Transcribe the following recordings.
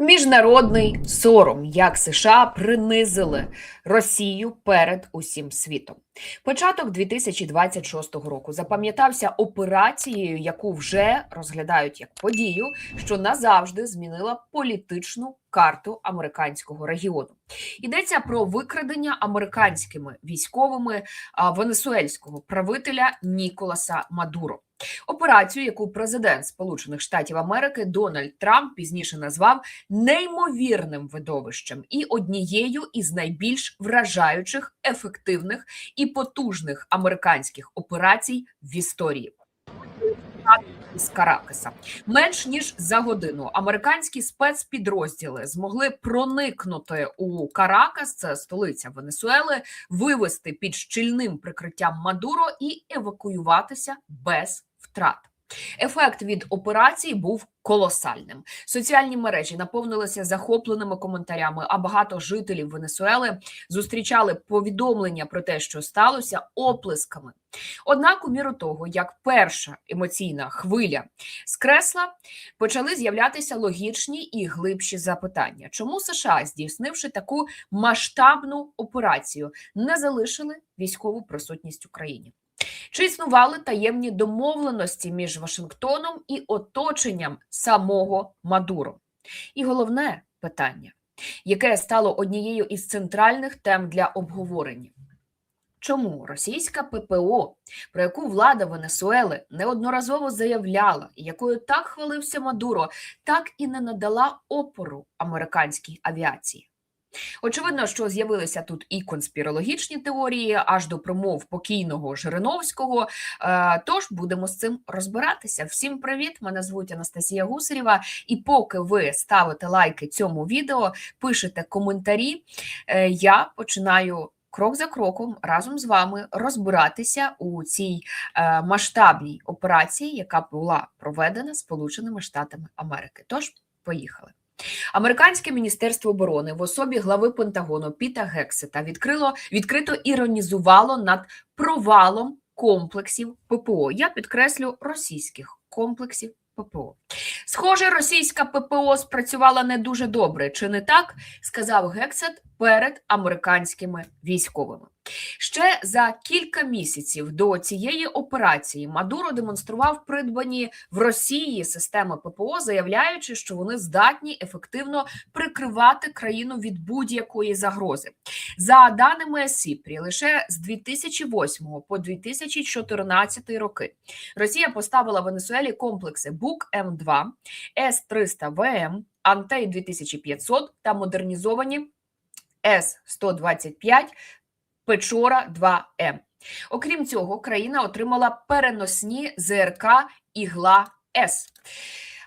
Міжнародний сором, як США принизили Росію перед усім світом. Початок 2026 року запам'ятався операцією, яку вже розглядають як подію, що назавжди змінила політичну карту американського регіону. Йдеться про викрадення американськими військовими венесуельського правителя Ніколаса Мадуро. Операцію, яку президент Сполучених Штатів Америки Дональд Трамп пізніше назвав неймовірним видовищем і однією із найбільш вражаючих, ефективних і потужних американських операцій в історії. З Каракаса менш ніж за годину американські спецпідрозділи змогли проникнути у Каракас, це столиця Венесуели, вивести під щільним прикриттям Мадуро і евакуюватися без втрат. Ефект від операції був колосальним. Соціальні мережі наповнилися захопленими коментарями. А багато жителів Венесуели зустрічали повідомлення про те, що сталося, оплесками. Однак, у міру того, як перша емоційна хвиля скресла, почали з'являтися логічні і глибші запитання, чому США, здійснивши таку масштабну операцію, не залишили військову присутність в Україні. Чи існували таємні домовленості між Вашингтоном і оточенням самого Мадуро? І головне питання, яке стало однією із центральних тем для обговорення. Чому російська ППО, про яку влада Венесуели неодноразово заявляла, якою так хвалився Мадуро, так і не надала опору американській авіації? Очевидно, що з'явилися тут і конспірологічні теорії, аж до промов покійного Жириновського. Е, Тож будемо з цим розбиратися. Всім привіт! Мене звуть Анастасія Гусарєва. І поки ви ставите лайки цьому відео, пишете коментарі, е, я починаю. Крок за кроком разом з вами розбиратися у цій е, масштабній операції, яка була проведена Сполученими Штатами Америки. Тож, поїхали. Американське міністерство оборони в особі глави Пентагону Піта Гексета відкрило відкрито іронізувало над провалом комплексів ППО. Я підкреслю російських комплексів ППО. Схоже, російська ППО спрацювала не дуже добре, чи не так? сказав Гексет перед американськими військовими. Ще за кілька місяців до цієї операції Мадуро демонстрував придбані в Росії системи ППО, заявляючи, що вони здатні ефективно прикривати країну від будь-якої загрози. За даними Сіпрі, лише з 2008 по 2014 роки Росія поставила Венесуелі комплекси БУК М2, С-300 ВМ, Антей 2500 та модернізовані С-125 Печора 2М. Окрім цього, країна отримала переносні ЗРК Ігла С.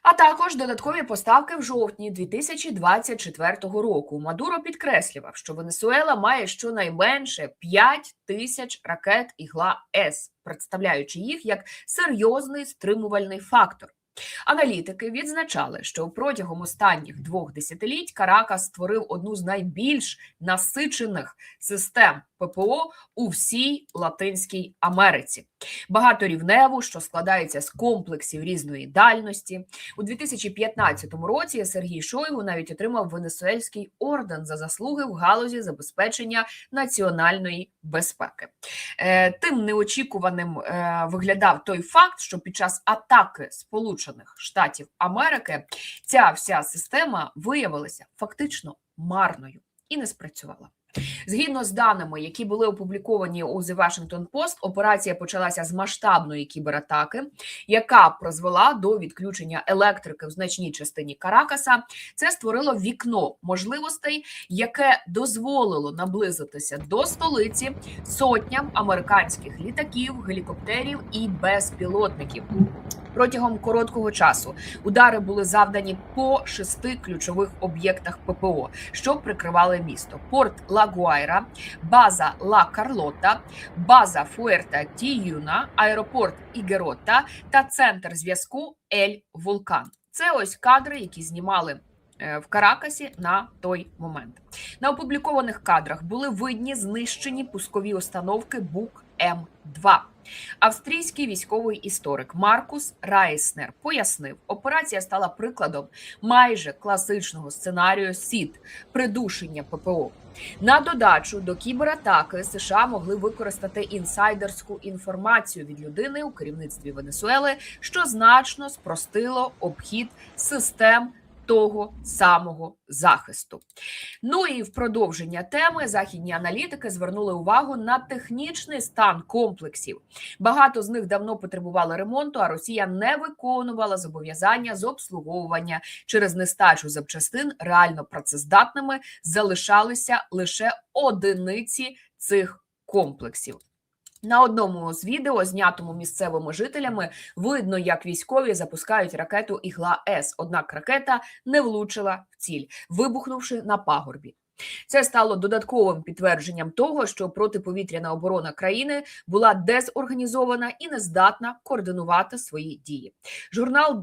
А також додаткові поставки в жовтні 2024 року. Мадуро підкреслював, що Венесуела має щонайменше 5 тисяч ракет Ігла С, представляючи їх як серйозний стримувальний фактор. Аналітики відзначали, що протягом останніх двох десятиліть Каракас створив одну з найбільш насичених систем ППО у всій Латинській Америці. Багаторівневу, що складається з комплексів різної дальності. У 2015 році Сергій Шойгу навіть отримав Венесуельський орден за заслуги в галузі забезпечення національної безпеки. Е, Тим неочікуваним е, виглядав той факт, що під час атаки Сполучених Штатів Америки ця вся система виявилася фактично марною і не спрацювала. Згідно з даними, які були опубліковані у The Washington Post, операція почалася з масштабної кібератаки, яка призвела до відключення електрики в значній частині Каракаса. Це створило вікно можливостей, яке дозволило наблизитися до столиці сотням американських літаків, гелікоптерів і безпілотників. Протягом короткого часу удари були завдані по шести ключових об'єктах ППО, що прикривали місто: порт Ла Гуайра, база Ла Карлота, база Фуерта Тіюна, аеропорт Ігерота та центр зв'язку Ель Вулкан. Це ось кадри, які знімали е, в Каракасі на той момент. На опублікованих кадрах були видні знищені пускові установки Бук М2. Австрійський військовий історик Маркус Райснер пояснив, операція стала прикладом майже класичного сценарію СІД придушення ППО. На додачу до кібератаки США могли використати інсайдерську інформацію від людини у керівництві Венесуели, що значно спростило обхід систем того самого захисту. Ну і в продовження теми західні аналітики звернули увагу на технічний стан комплексів. Багато з них давно потребували ремонту, а Росія не виконувала зобов'язання з обслуговування через нестачу запчастин реально працездатними залишалися лише одиниці цих комплексів. На одному з відео, знятому місцевими жителями, видно, як військові запускають ракету Ігла С. Однак ракета не влучила в ціль, вибухнувши на пагорбі. Це стало додатковим підтвердженням того, що протиповітряна оборона країни була дезорганізована і не здатна координувати свої дії. Журнал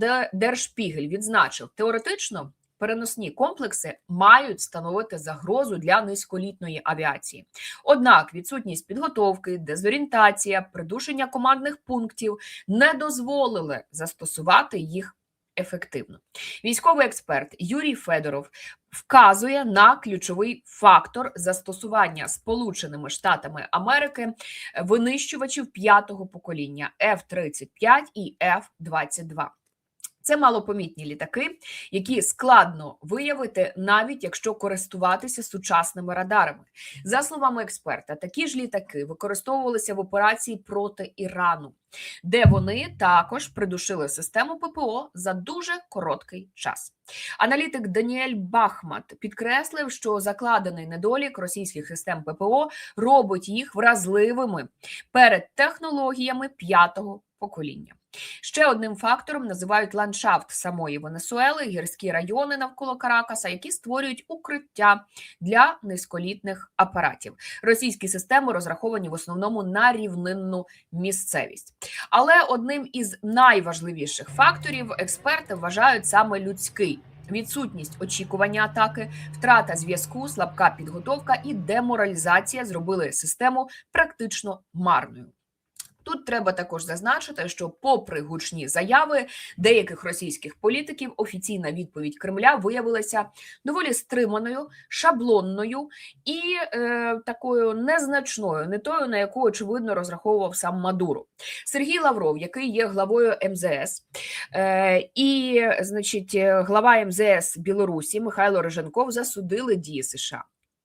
Spiegel відзначив теоретично. Переносні комплекси мають становити загрозу для низьколітної авіації. Однак відсутність підготовки, дезорієнтація, придушення командних пунктів не дозволили застосувати їх ефективно. Військовий експерт Юрій Федоров вказує на ключовий фактор застосування Сполученими Штатами Америки винищувачів п'ятого покоління F-35 і F-22. Це малопомітні літаки, які складно виявити, навіть якщо користуватися сучасними радарами. За словами експерта, такі ж літаки використовувалися в операції проти Ірану, де вони також придушили систему ППО за дуже короткий час. Аналітик Даніель Бахмат підкреслив, що закладений недолік російських систем ППО робить їх вразливими перед технологіями п'ятого покоління. Ще одним фактором називають ландшафт самої Венесуели, гірські райони навколо Каракаса, які створюють укриття для низьколітних апаратів. Російські системи розраховані в основному на рівнинну місцевість. Але одним із найважливіших факторів експерти вважають саме людський. Відсутність очікування атаки, втрата зв'язку, слабка підготовка і деморалізація зробили систему практично марною. Тут треба також зазначити, що, попри гучні заяви деяких російських політиків, офіційна відповідь Кремля виявилася доволі стриманою, шаблонною і е, такою незначною, не тою, на яку очевидно розраховував сам Мадуро. Сергій Лавров, який є главою МЗС, е, і, значить, глава МЗС Білорусі Михайло Риженков засудили дії США.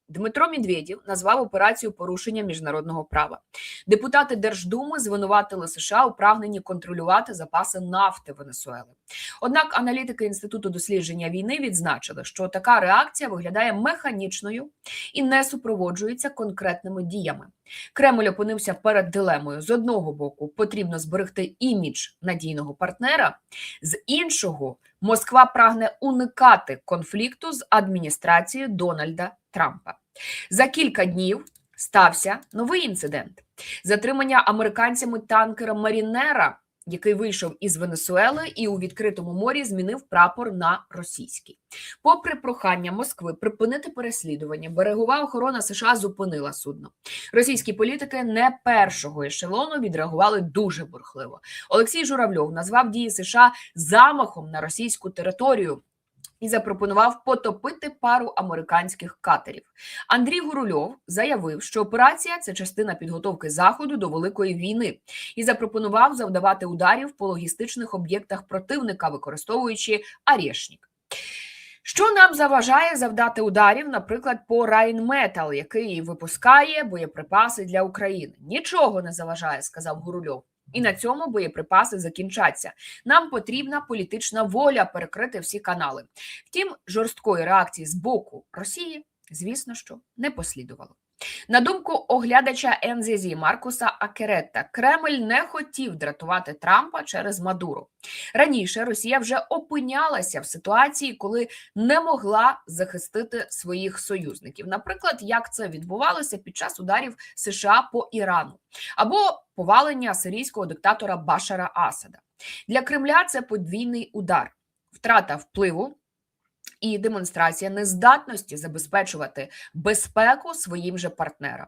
Дмитро Медведєв назвав операцію порушення міжнародного права. Депутати Держдуми звинуватили США у прагненні контролювати запаси нафти Венесуели. Однак аналітики інституту дослідження війни відзначили, що така реакція виглядає механічною і не супроводжується конкретними діями. Кремль опинився перед дилемою: з одного боку потрібно зберегти імідж надійного партнера, з іншого Москва прагне уникати конфлікту з адміністрацією Дональда Трампа. За кілька днів стався новий інцидент: затримання американцями танкера Марінера, який вийшов із Венесуели і у відкритому морі змінив прапор на російський. Попри прохання Москви припинити переслідування, берегова охорона США зупинила судно. Російські політики не першого ешелону відреагували дуже бурхливо. Олексій Журавльов назвав дії США замахом на російську територію і запропонував потопити пару американських катерів. Андрій Гурульов заявив, що операція це частина підготовки заходу до великої війни, і запропонував завдавати ударів по логістичних об'єктах противника, використовуючи Арєшнік. Що нам заважає завдати ударів, наприклад, по Райнметал, який випускає боєприпаси для України? Нічого не заважає, сказав Гурульов. І на цьому боєприпаси закінчаться. Нам потрібна політична воля перекрити всі канали. Втім, жорсткої реакції з боку Росії, звісно, що не послідувало. На думку оглядача НЗЗ Маркуса Акеретта, Кремль не хотів дратувати Трампа через Мадуру. Раніше Росія вже опинялася в ситуації, коли не могла захистити своїх союзників. Наприклад, як це відбувалося під час ударів США по Ірану або повалення сирійського диктатора Башара Асада. Для Кремля це подвійний удар, втрата впливу і демонстрація нездатності забезпечувати безпеку своїм же партнерам.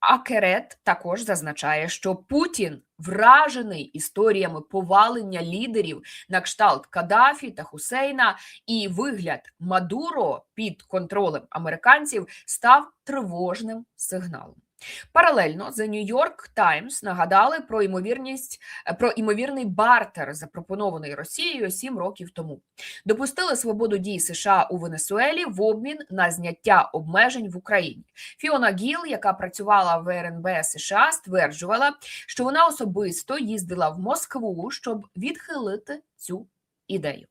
А Керет також зазначає, що Путін вражений історіями повалення лідерів на кшталт Каддафі та Хусейна, і вигляд Мадуро під контролем американців став тривожним сигналом. Паралельно The New York Times нагадали про ймовірність про імовірний бартер, запропонований Росією сім років тому. Допустили свободу дій США у Венесуелі в обмін на зняття обмежень в Україні. Фіона Гіл, яка працювала в РНБ США, стверджувала, що вона особисто їздила в Москву, щоб відхилити цю ідею.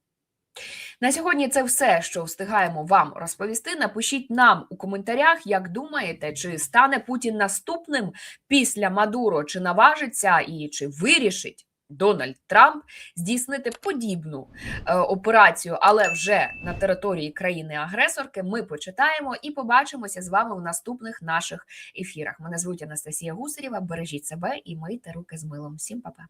На сьогодні це все, що встигаємо вам розповісти. Напишіть нам у коментарях, як думаєте, чи стане Путін наступним після Мадуро, чи наважиться і чи вирішить Дональд Трамп здійснити подібну е, операцію, але вже на території країни-агресорки. Ми почитаємо і побачимося з вами в наступних наших ефірах. Мене звуть Анастасія Гусарєва. Бережіть себе і мийте руки з милом. Всім па-па.